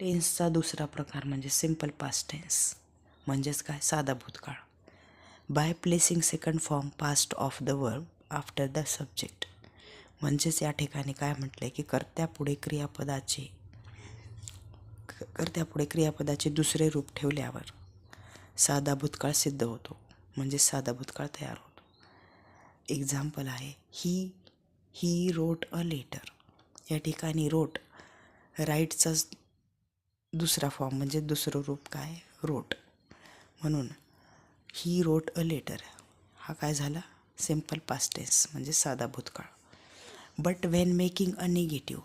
टेन्सचा दुसरा प्रकार म्हणजे सिंपल पास्ट टेन्स. म्हणजेच काय? साधा भूतकाळ. By placing second form past of the verb after the subject. म्हणजेच या ठिकाणी काय म्हटलं आहे की कर्त्यापुढे क्रियापदाचे क- कर्त्यापुढे क्रियापदाचे दुसरे रूप ठेवल्यावर साधा भूतकाळ सिद्ध होतो. म्हणजे साधा भूतकाळ तयार होतो. एक्झाम्पल आहे ही ही रोट अ लेटर या ठिकाणी रोट राईटचाच दुसरा फॉर्म म्हणजे दुसरं रूप काय? रोट. म्हणून ही रोट अ लेटर. हा काय झाला? सिंपल पास्टेन्स म्हणजे साधा भूतकाळ. But when making a negative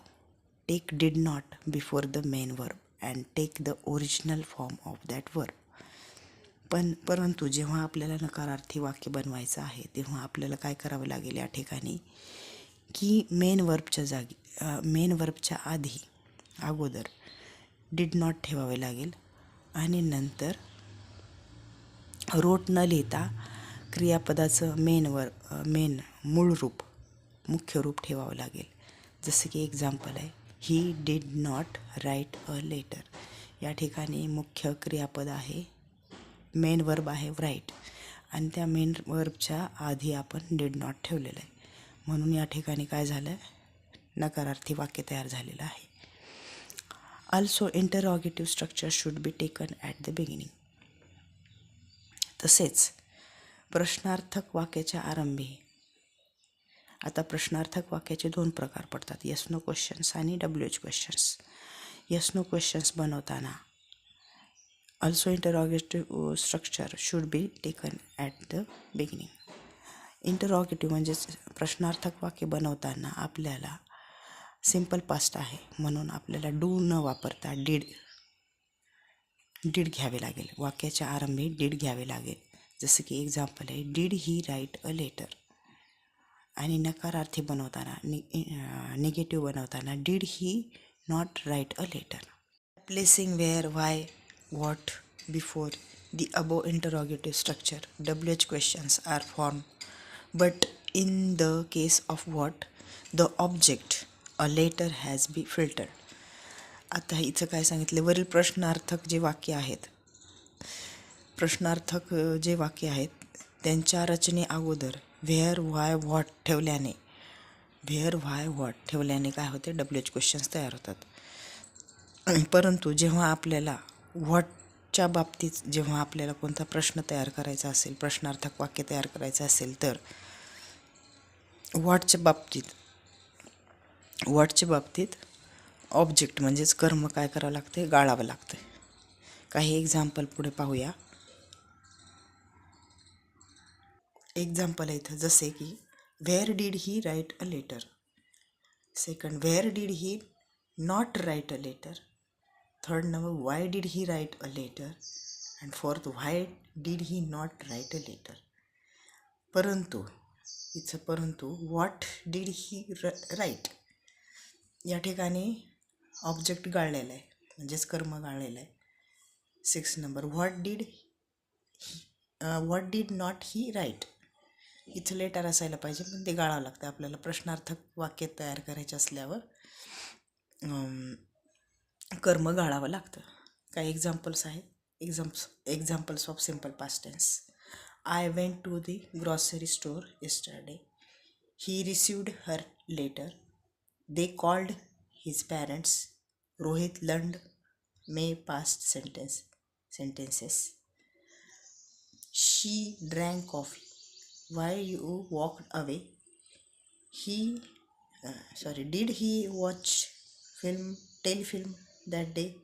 take did not before the main verb and take the original form of that verb पण परंतु जेव्हा आपल्याला नकारार्थी वाक्य बनवायचं आहे तेव्हा आपल्याला काय करावं लागेल या ठिकाणी? की मेन वर्बच्या जागी मेन वर्बच्या आधी अगोदर डिड नॉट ठेवावे लागेल. आणि नंतर रोट न लिहिता क्रियापदाचं मेन वर मेन मूळ रूप मुख्य रूप ठेवावं लागेल. जसं की एक्झाम्पल आहे he did not write a letter या ठिकाणी मुख्य क्रियापद आहे मेन वर्ब आहे राईट आणि त्या मेन वर्बच्या आधी आपण डिड नॉट ठेवलेलं आहे. म्हणून या ठिकाणी काय झालं नकारार्थी वाक्य तयार झालेलं आहे. Also interrogative structure should be taken at the beginning तसेच प्रश्नार्थक वाक्याच्या आरंभी. आता प्रश्नार्थक वाक्याचे दोन प्रकार पडतात. यस नो क्वेश्चन्स आणि W H questions yes no questions बनवताना also interrogative structure should be taken at the beginning interrogative म्हणजेच प्रश्नार्थक वाक्य बनवताना आपल्याला सिंपल पास्ट आहे म्हणून आपल्याला डू न वापरता डीड डीड घ्यावे लागेल. वाक्याच्या आरंभी डीड घ्यावे लागेल. जसं की एक्झाम्पल आहे did he write a letter आणि नकारार्थी बनवताना नि निगेटिव्ह बनवताना did he not write a letter placing where why what before the above interrogative structure W H questions are form but in the case of what the object a letter has be filtered आता हिचं काय सांगितलं? वरील प्रश्नार्थक जे वाक्य आहेत प्रश्नार्थक जे वाक्य आहेत त्यांच्या रचने अगोदर व्हेअर व्हाय व्हॉट ठेवल्याने व्हेअर व्हाय व्हॉट ठेवल्याने काय होते? डब्ल्यू एच क्वेश्चन्स तयार होतात. परंतु जेव्हा आपल्याला व्हॉटच्या बाबतीत जेव्हा आपल्याला कोणता प्रश्न तयार करायचा असेल प्रश्नार्थक वाक्य तयार करायचं असेल तर व्हॉटच्या बाबतीत वॉटच्या बाबतीत ऑब्जेक्ट म्हणजेच कर्म काय करावं लागते गाळावं लागतं काही एक्झाम्पल पुढे पाहूया. एक्झाम्पल आहे इथं जसे की where did he write a letter second where did he not write a letter third number why did he write a letter and fourth why did he not write a letter परंतु इथं परंतु what did he right या ठिकाणी object गाळलेलं आहे म्हणजेच कर्म गाळलेलं आहे. Six number what did what did not he write इथं लेटर असायला पाहिजे पण ते गाळावं लागतं. आपल्याला प्रश्नार्थक वाक्य तयार करायचे असल्यावर um, कर्म गाळावं लागतं. काही एक्झाम्पल्स आहेत. Examples examples of simple past tense I went to the grocery store yesterday he received her letter They called his parents. Rohit learned May past sentence, sentences. She drank coffee. Why you walked away? He, uh, sorry, did he watch film, telefilm that day?